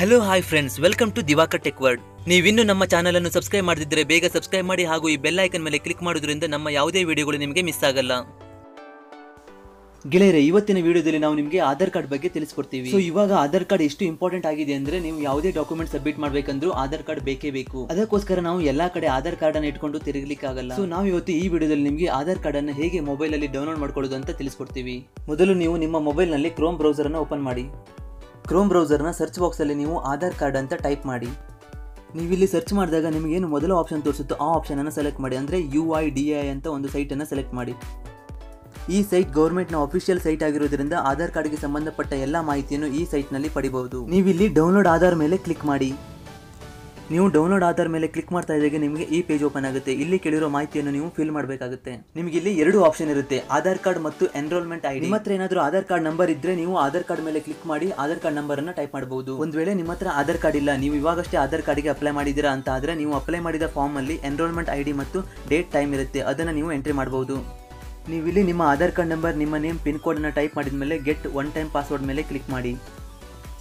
Hello hi friends welcome to Divakar tech world ನೀವಿನ್ನೂ ನಮ್ಮ channel ಅನ್ನು ಸಬ್ಸ್ಕ್ರೈಬ್ ಮಾಡಿದ್ರೆ ಬೇಗ ಸಬ್ಸ್ಕ್ರೈಬ್ ಮಾಡಿ ಹಾಗೂ ಈ ಬೆಲ್ ಐಕನ್ ಮೇಲೆ ಕ್ಲಿಕ್ ಮಾಡೋದ್ರಿಂದ ನಮ್ಮ ಯಾವುದೇ ವಿಡಿಯೋಗಳು ನಿಮಗೆ ಮಿಸ್ ಆಗಲ್ಲ. ಗೆಳೆಯರೆ, ಇವತ್ತಿನ ವಿಡಿಯೋದಲ್ಲಿ ನಾವು ನಿಮಗೆ ಆಧಾರ್ ಕಾರ್ಡ್ ಬಗ್ಗೆ ತಿಳಿಸ್ಕೊಡ್ತೀವಿ. ಸೊ ಇವಾಗ ಆಧಾರ್ ಕಾರ್ಡ್ ಎಷ್ಟು ಇಂಪಾರ್ಟೆಂಟ್ ಆಗಿದೆ ಅಂದ್ರೆ ನೀವು ಯಾವುದೇ ಡಾಕ್ಯುಮೆಂಟ್ ಸಬ್ಮಿಟ್ ಮಾಡಬೇಕಂದ್ರೂ ಆಧಾರ್ ಕಾರ್ಡ್ ಬೇಕೇ ಬೇಕು. ಅದಕ್ಕೋಸ್ಕರ ನಾವು ಎಲ್ಲಾ ಕಡೆ ಆಧಾರ್ ಕಾರ್ಡ್ ಅನ್ನು ಇಟ್ಕೊಂಡು ತಿರುಗಲಿಕ್ಕೆ ಆಗಲ್ಲ. ಸೊ ನಾವು ಇವತ್ತು ಈ ವಿಡಿಯೋದಲ್ಲಿ ನಿಮಗೆ ಆಧಾರ್ ಕಾರ್ಡ್ ಅನ್ನು ಹೇಗೆ ಮೊಬೈಲ್ ಅಲ್ಲಿ ಡೌನ್ಲೋಡ್ ಮಾಡ್ಕೊಳ್ಳೋದು ಅಂತ ತಿಳಿಸ್ಕೊಡ್ತೀವಿ. ಮೊದಲು ನೀವು ನಿಮ್ಮ ಮೊಬೈಲ್ನಲ್ಲಿ ಕ್ರೋಮ್ ಬ್ರೌಸರ್ ಅನ್ನು ಓಪನ್ ಮಾಡಿ. ಕ್ರೋಮ್ ಬ್ರೌಸರ್ನ ಸರ್ಚ್ ಬಾಕ್ಸಲ್ಲಿ ನೀವು ಆಧಾರ್ ಕಾರ್ಡ್ ಅಂತ ಟೈಪ್ ಮಾಡಿ. ನೀವಿಲ್ಲಿ ಸರ್ಚ್ ಮಾಡಿದಾಗ ನಿಮಗೇನು ಮೊದಲ ಆಪ್ಷನ್ ತೋರಿಸುತ್ತೋ ಆ ಆಪ್ಷನನ್ನು ಸೆಲೆಕ್ಟ್ ಮಾಡಿ. ಅಂದರೆ ಯು ಐ ಡಿ ಐ ಅಂತ ಒಂದು ಸೈಟನ್ನು ಸೆಲೆಕ್ಟ್ ಮಾಡಿ. ಈ ಸೈಟ್ ಗೌರ್ಮೆಂಟ್ನ ಅಫಿಷಿಯಲ್ ಸೈಟ್ ಆಗಿರೋದ್ರಿಂದ ಆಧಾರ್ ಕಾರ್ಡ್ಗೆ ಸಂಬಂಧಪಟ್ಟ ಎಲ್ಲ ಮಾಹಿತಿಯನ್ನು ಈ ಸೈಟ್ನಲ್ಲಿ ಪಡಿಬಹುದು. ನೀವಿಲ್ಲಿ ಡೌನ್ಲೋಡ್ ಆಧಾರ್ ಮೇಲೆ ಕ್ಲಿಕ್ ಮಾಡಿ. ನೀವು ಡೌನ್ಲೋಡ್ ಆಧಾರ್ ಮೇಲೆ ಕ್ಲಿಕ್ ಮಾಡ್ತಾ ಇದ್ದಾಗ ನಿಮಗೆ ಈ ಪೇಜ್ ಓಪನ್ ಆಗುತ್ತೆ. ಇಲ್ಲಿ ಕೇಳಿರೋ ಮಾಹಿತಿಯನ್ನು ನೀವು ಫಿಲ್ ಮಾಡಬೇಕಾಗುತ್ತೆ. ನಿಮಗೆ ಇಲ್ಲಿ ಎರಡು ಆಪ್ಷನ್ ಇರುತ್ತೆ. ಆಧಾರ್ ಕಾರ್ಡ್ ಮತ್ತು ಎನ್ರೋಲ್ಮೆಂಟ್ ಐಡಿ ನಿಮ್ಮ ಹತ್ರ ಏನಾದರೂ ಆಧಾರ್ ಕಾರ್ಡ್ ನಂಬರ್ ಇದ್ರೆ ನೀವು ಆಧಾರ್ ಕಾರ್ಡ್ ಮೇಲೆ ಕ್ಲಿಕ್ ಮಾಡಿ ಆಧಾರ್ ಕಾರ್ಡ್ ನಂಬರ್ ಅನ್ನು ಟೈಪ್ ಮಾಡಬಹುದು ಒಂದು ವೇಳೆ ನಿಮ್ಮ ಹತ್ರ ಆಧಾರ್ ಕಾರ್ಡ್ ಇಲ್ಲ, ನೀವು ಇವಾಗಷ್ಟೇ ಆಧಾರ್ ಕಾರ್ಡ್ಗೆ ಅಪ್ಲೈ ಮಾಡಿದ್ದೀರಾ ಅಂತ ಆದ್ರೆ ನೀವು ಅಪ್ಲೈ ಮಾಡಿದ ಫಾರ್ಮ್ ಅಲ್ಲಿ ಎನ್ರೋಲ್ಮೆಂಟ್ ಐಡಿ ಮತ್ತು ಡೇಟ್ ಟೈಮ್ ಇರುತ್ತೆ. ಅದನ್ನ ನೀವು ಎಂಟ್ರಿ ಮಾಡಬಹುದು ನೀವು ಇಲ್ಲಿ ನಿಮ್ಮ ಆಧಾರ್ ಕಾರ್ಡ್ ನಂಬರ್ ನಿಮ್ಮ ನೇಮ್ ಪಿನ್ ಕೋಡ್ ಅನ್ನು ಟೈಪ್ ಮಾಡಿದ ಮೇಲೆ ಗೆಟ್ ಒನ್ ಟೈಮ್ ಪಾಸ್ವರ್ಡ್ ಮೇಲೆ ಕ್ಲಿಕ್ ಮಾಡಿ.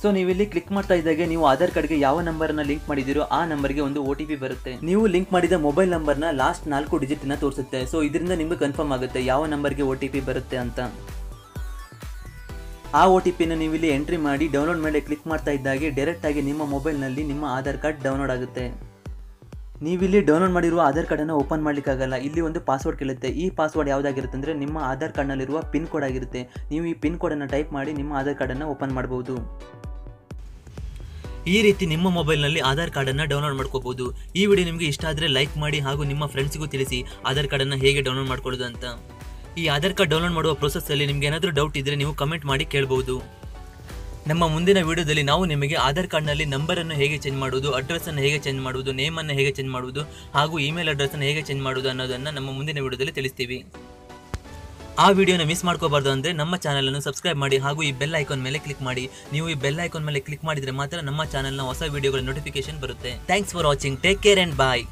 ಸೊ ನೀವು ಇಲ್ಲಿ ಕ್ಲಿಕ್ ಮಾಡ್ತಾ ಇದ್ದಾಗ ನೀವು ಆಧಾರ್ ಕಾರ್ಡ್ಗೆ ಯಾವ ನಂಬರ್ನ ಲಿಂಕ್ ಮಾಡಿದಿರೋ ಆ ನಂಬರ್ಗೆ ಒಂದು ಒ ಬರುತ್ತೆ. ನೀವು ಲಿಂಕ್ ಮಾಡಿದ ಮೊಬೈಲ್ ನಂಬರ್ನ ಲಾಸ್ಟ್ ನಾಲ್ಕು ಡಿಜಿಟ್ನ ತೋರಿಸುತ್ತೆ. ಸೊ ಇದರಿಂದ ನಿಮ್ಗೆ ಕನ್ಫರ್ಮ್ ಆಗುತ್ತೆ ಯಾವ ನಂಬರ್ಗೆ ಒ ಟಿ ಬರುತ್ತೆ ಅಂತ. ಆ ಒ ಟಿ ಪಿನ ನೀವು ಇಲ್ಲಿ ಎಂಟ್ರಿ ಮಾಡಿ ಡೌನ್ಲೋಡ್ ಮೇಲೆ ಕ್ಲಿಕ್ ಮಾಡ್ತಾ ಇದ್ದಾಗೆ ಡೈರೆಕ್ಟ್ ಆಗಿ ನಿಮ್ಮ ಮೊಬೈಲ್ನಲ್ಲಿ ನಿಮ್ಮ ಆಧಾರ್ ಕಾರ್ಡ್ ಡೌನ್ಲೋಡ್ ಆಗುತ್ತೆ. ನೀವಿಲ್ಲಿ ಡೌನ್ಲೋಡ್ ಮಾಡಿರುವ ಆಧಾರ್ ಕಾರ್ಡನ್ನು ಓಪನ್ ಮಾಡಲಿಕ್ಕಾಗಲ್ಲ. ಇಲ್ಲಿ ಒಂದು ಪಾಸ್ವರ್ಡ್ ಕೇಳುತ್ತೆ. ಈ ಪಾಸ್ವರ್ಡ್ ಯಾವುದಾಗಿರುತ್ತೆ ಅಂದರೆ ನಿಮ್ಮ ಆಧಾರ್ ಕಾರ್ಡ್ನಲ್ಲಿರುವ ಪಿನ್ ಕೋಡ್ ಆಗಿರುತ್ತೆ. ನೀವು ಈ ಪಿನ್ ಕೋಡನ್ನು ಟೈಪ್ ಮಾಡಿ ನಿಮ್ಮ ಆಧಾರ್ ಕಾರ್ಡನ್ನು ಓಪನ್ ಮಾಡಬಹುದು ಈ ರೀತಿ ನಿಮ್ಮ ಮೊಬೈಲ್ನಲ್ಲಿ ಆಧಾರ್ ಕಾರ್ಡನ್ನು ಡೌನ್ಲೋಡ್ ಮಾಡ್ಕೋಬಹುದು ಈ ವಿಡಿಯೋ ನಿಮಗೆ ಇಷ್ಟ ಆದರೆ ಲೈಕ್ ಮಾಡಿ ಹಾಗೂ ನಿಮ್ಮ ಫ್ರೆಂಡ್ಸಿಗೂ ತಿಳಿಸಿ ಆಧಾರ್ ಕಾರ್ಡನ್ನು ಹೇಗೆ ಡೌನ್ಲೋಡ್ ಮಾಡ್ಕೊಳ್ಳೋದು ಅಂತ. ಈ ಆಧಾರ್ ಕಾರ್ಡ್ ಡೌನ್ಲೋಡ್ ಮಾಡುವ ಪ್ರೊಸೆಸ್ಸಲ್ಲಿ ನಿಮಗೆ ಏನಾದರೂ ಡೌಟ್ ಇದ್ದರೆ ನೀವು ಕಮೆಂಟ್ ಮಾಡಿ ಕೇಳಬಹುದು ನಮ್ಮ ಮುಂದಿನ ವಿಡಿಯೋದಲ್ಲಿ ನಾವು ನಿಮಗೆ ಆಧಾರ್ ಕಾರ್ಡ್ನಲ್ಲಿ ನಂಬರನ್ನು ಹೇಗೆ ಚೇಂಜ್ ಮಾಡುವುದು, ಅಡ್ರೆಸ್ಸನ್ನು ಹೇಗೆ ಚೇಂಜ್ ಮಾಡುವುದು, ನೇಮನ್ನು ಹೇಗೆ ಚೇಂಜ್ ಮಾಡುವುದು ಹಾಗೂ ಇಮೇಲ್ ಅಡ್ರೆಸ್ಸನ್ನು ಹೇಗೆ ಚೇಂಜ್ ಮಾಡುವುದು ಅನ್ನೋದನ್ನು ನಮ್ಮ ಮುಂದಿನ ವಿಡಿಯೋದಲ್ಲಿ ತಿಳಿಸ್ತೀವಿ. ಆ ವಿಡಿಯೋನ ಮಿಸ್ ಮಾಡ್ಕೋಬಾರ್ದು ಅಂದರೆ ನಮ್ಮ ಚಾನಲನ್ನು ಸಬ್ಸ್ಕ್ರೈಬ್ ಮಾಡಿ ಹಾಗೂ ಈ ಬೆಲ್ ಐಕಾನ್ ಮೇಲೆ ಕ್ಲಿಕ್ ಮಾಡಿ. ನೀವು ಈ ಬೆಲ್ ಐಕಾನ್ ಮೇಲೆ ಕ್ಲಿಕ್ ಮಾಡಿದರೆ ಮಾತ್ರ ನಮ್ಮ ಚಾನಲ್ನ ಹೊಸ ವಿಡಿಯೋಗಳ ನೋಟಿಫಿಕೇಶನ್ ಬರುತ್ತೆ. Thanks for watching take care and bye